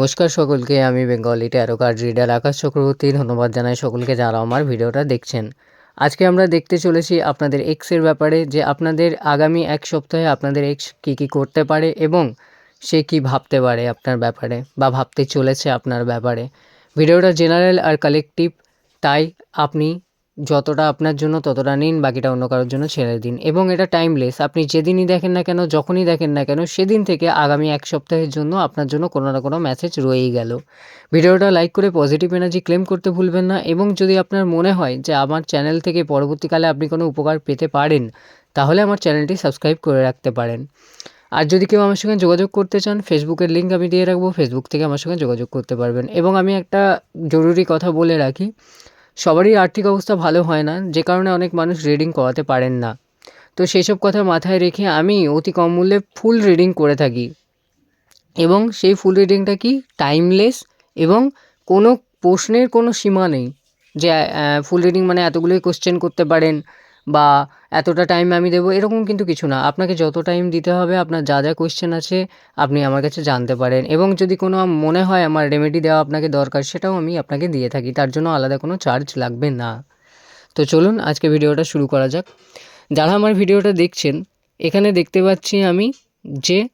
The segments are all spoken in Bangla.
নমস্কার সকলকে, আমি Bengali tarot card reader Akash Chakraborty ধন্যবাদ জানাই সকলকে যারা আমার ভিডিওটা দেখছেন। আজকে আমরা দেখতে চলেছি আপনাদের এক্সের ব্যাপারে, যে আপনাদের আগামী এক সপ্তাহে আপনাদের এক্স কী কী করতে পারে এবং সে কি ভাবতে পারে আপনার ব্যাপারে বা ভাবতে চলেছে আপনার ব্যাপারে। ভিডিওটা জেনারেল আর কালেকটিভ তাই আপনি যতটা আপনার জন্য ততটা নিন, বাকিটা অন্য কারোর জন্য ছেড়ে দিন। এবং এটা টাইমলেস আপনি যেদিনই দেখেন না কেন, যখনই দেখেন না কেন, সেদিন থেকে আগামী এক সপ্তাহের জন্য আপনার জন্য কোনো না কোনো মেসেজ রয়েই গেল। ভিডিওটা লাইক করে পজিটিভ এনার্জি ক্লেম করতে ভুলবেন না এবং যদি আপনার মনে হয় যে আমার চ্যানেল থেকে পরবর্তীকালে আপনি কোনো উপকার পেতে পারেন, তাহলে আমার চ্যানেলটি সাবস্ক্রাইব করে রাখতে পারেন। আর যদি কেউ আমার সঙ্গে যোগাযোগ করতে চান ফেসবুকের লিঙ্ক আমি দিয়ে রাখব। ফেসবুক থেকে আমার সঙ্গে যোগাযোগ করতে পারবেন। এবং আমি একটা জরুরি কথা বলে রাখি। সবারই আর্থিক অবস্থা ভালো হয় না, যে কারণে অনেক মানুষ রিডিং করাতে পারেন না। তো সেই সব কথা মাথায় রেখে আমি অতি কম মূল্যে ফুল রিডিং করে থাকি। এবং সেই ফুল রিডিংটা কি টাইমলেস এবং কোনো প্রশ্নের কোনো সীমা নেই যে ফুল রিডিং মানে এতগুলোই কোশ্চেন করতে পারেন বা এতটা টাইম আমি দেবো, এরকম কিন্তু কিছু না। আপনাকে যত টাইম দিতে হবে, আপনার যা যা কোয়েশ্চেন আছে, আপনি আমার কাছে জানতে পারেন। এবং যদি কোনো মনে হয় আমার রেমেডি দেওয়া আপনাকে দরকার, সেটাও আমি আপনাকে দিয়ে থাকি। তার জন্য আলাদা কোনো চার্জ লাগবে না। তো চলুন, আজকে ভিডিওটা শুরু করা যাক। যারা আমার ভিডিওটা দেখছেন, এখানে দেখতে পাচ্ছি আমি যে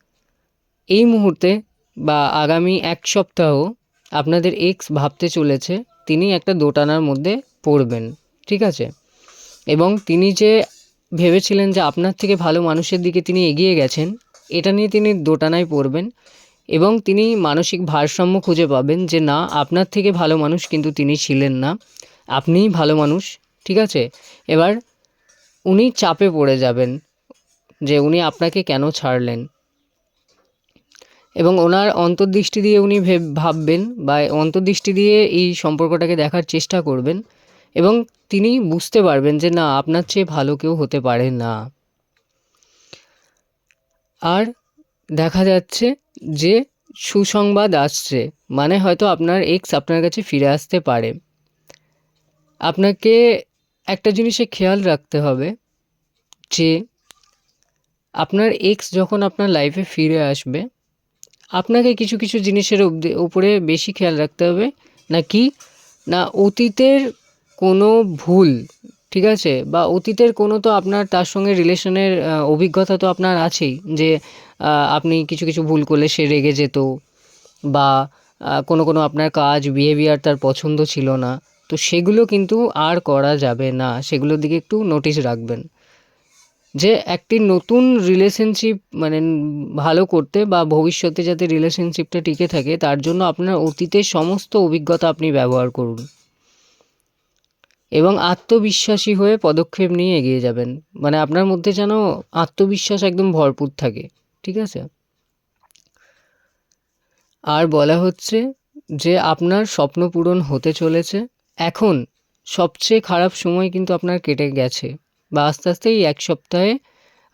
এই মুহূর্তে বা আগামী এক সপ্তাহ আপনাদের এক্স ভাবতে চলেছে, তিনি একটা দোটানার মধ্যে পড়বেন। ঠিক আছে? এবং তিনি যে ভেবেছিলেন যে আপনার থেকে ভালো মানুষের দিকে তিনি এগিয়ে গেছেন, এটা নিয়ে তিনি দোটানায় পড়বেন এবং তিনি মানসিক ভারসাম্য খুঁজে পাবেন যে না, আপনার থেকে ভালো মানুষ কিন্তু তিনি ছিলেন না। আপনিই ভালো মানুষ, ঠিক আছে? এবার উনি চাপে পড়ে যাবেন যে উনি আপনাকে কেন ছাড়লেন। এবং ওনার অন্তর্দৃষ্টি দিয়ে উনি ভাববেন বা অন্তর্দৃষ্টি দিয়ে এই সম্পর্কটাকে দেখার চেষ্টা করবেন এবং তিনি বুঝতে পারবেন যে না, আপনার চেয়ে ভালো কেউ হতে পারে না। আর দেখা যাচ্ছে যে সুসংবাদ আসছে মানে হয়তো আপনার এক্স আপনার কাছে ফিরে আসতে পারে। আপনাকে একটা জিনিসে খেয়াল রাখতে হবে যে আপনার এক্স যখন আপনার লাইফে ফিরে আসবে, আপনাকে কিছু কিছু জিনিসের উপরে বেশি খেয়াল রাখতে হবে। নাকি না, অতীতের কোনো ভুল, ঠিক আছে? বা অতীতের কোনো তো আপনার তার সঙ্গে রিলেশনের অভিজ্ঞতা তো আপনার আছেই, যে আপনি কিছু কিছু ভুল করলে সে রেগে যেত বা কোনো কোনো আপনার কাজ বিহেভিয়ার তার পছন্দ ছিল না। তো সেগুলো কিন্তু আর করা যাবে না। সেগুলোর দিকে একটু নোটিশ রাখবেন। যে, একটি নতুন রিলেশনশিপ মানে ভালো করতে বা ভবিষ্যতে যাতে রিলেশনশিপটা টিকে থাকে, তার জন্য আপনার অতীতের সমস্ত অভিজ্ঞতা আপনি ব্যবহার করুন। এবং আত্মবিশ্বাসী হয়ে পদক্ষেপ নিয়ে এগিয়ে যাবেন। মানে আপনার মধ্যে যেন আত্মবিশ্বাস একদম ভরপুর থাকে, ঠিক আছে? আর বলা হচ্ছে যে আপনার স্বপ্ন পূরণ হতে চলেছে। এখন সবচেয়ে খারাপ সময় কিন্তু আপনার কেটে গেছে বা আস্তে আস্তে এই এক সপ্তাহে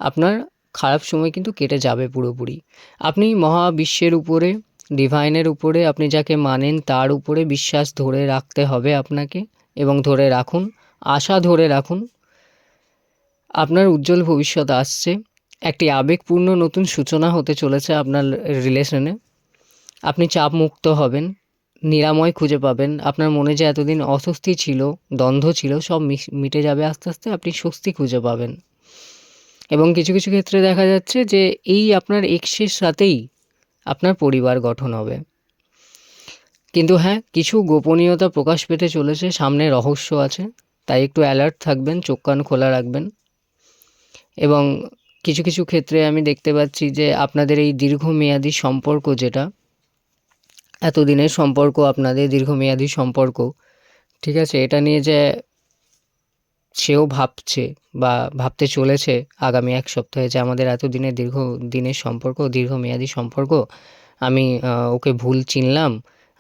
আপনার খারাপ সময় কিন্তু কেটে যাবে পুরোপুরি। আপনি মহাবিশ্বের উপরে, ডিভাইনের উপরে, আপনি যাকে মানেন তার উপরে বিশ্বাস ধরে রাখতে হবে আপনাকে। এবং ধরে রাখুন, আশা ধরে রাখুন, আপনার উজ্জ্বল ভবিষ্যৎ আসছে। একটি আবেগপূর্ণ নতুন সূচনা হতে চলেছে আপনার রিলেশনে আপনি চাপ মুক্ত হবেন, নিরাময় খুঁজে পাবেন, আপনার মনে যে এতদিন অস্বস্তি ছিল, দ্বন্দ্ব ছিল, সব মিটে যাবে আস্তে আস্তে, আপনি স্বস্তি খুঁজে পাবেন। এবং কিছু কিছু ক্ষেত্রে দেখা যাচ্ছে যে এই আপনার এক্সের সাথেই আপনার পরিবার গঠন হবে। কিন্তু হ্যাঁ কিছু গোপনীয়তা প্রকাশ পেতে চলেছে, সামনে রহস্য আছে, তাই একটু অ্যালার্ট থাকবেন, চোখ কান খোলা রাখবেন। এবং কিছু কিছু ক্ষেত্রে আমি দেখতে পাচ্ছি যে আপনাদের এই দীর্ঘমেয়াদী সম্পর্ক যেটা, এতদিনের সম্পর্ক, আপনাদের দীর্ঘমেয়াদী সম্পর্ক, ঠিক আছে, এটা নিয়ে যে সেও ভাবছে বা ভাবতে চলেছে আগামী এক সপ্তাহে যে আমাদের এতদিনের দীর্ঘ দিনের সম্পর্ক, দীর্ঘমেয়াদী সম্পর্ক, আমি ওকে ভুল চিনলাম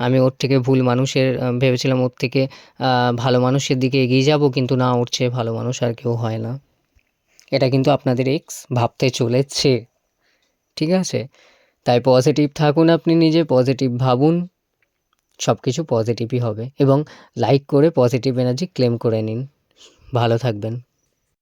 আমি ওর থেকে ভুল মানুষের ভেবেছিলাম ওর থেকে ভালো মানুষের দিকে এগিয়ে যাব, কিন্তু না, ওর চেয়ে ভালো মানুষ আর কেউ হয় না। এটা কিন্তু আপনাদের এক্স ভাবতে চলেছে। ঠিক আছে? তাই পজিটিভ থাকুন আপনি নিজে পজিটিভ ভাবুন। সব কিছু পজিটিভই হবে। এবং লাইক করে পজিটিভ এনার্জি ক্লেম করে নিন। ভালো থাকবেন।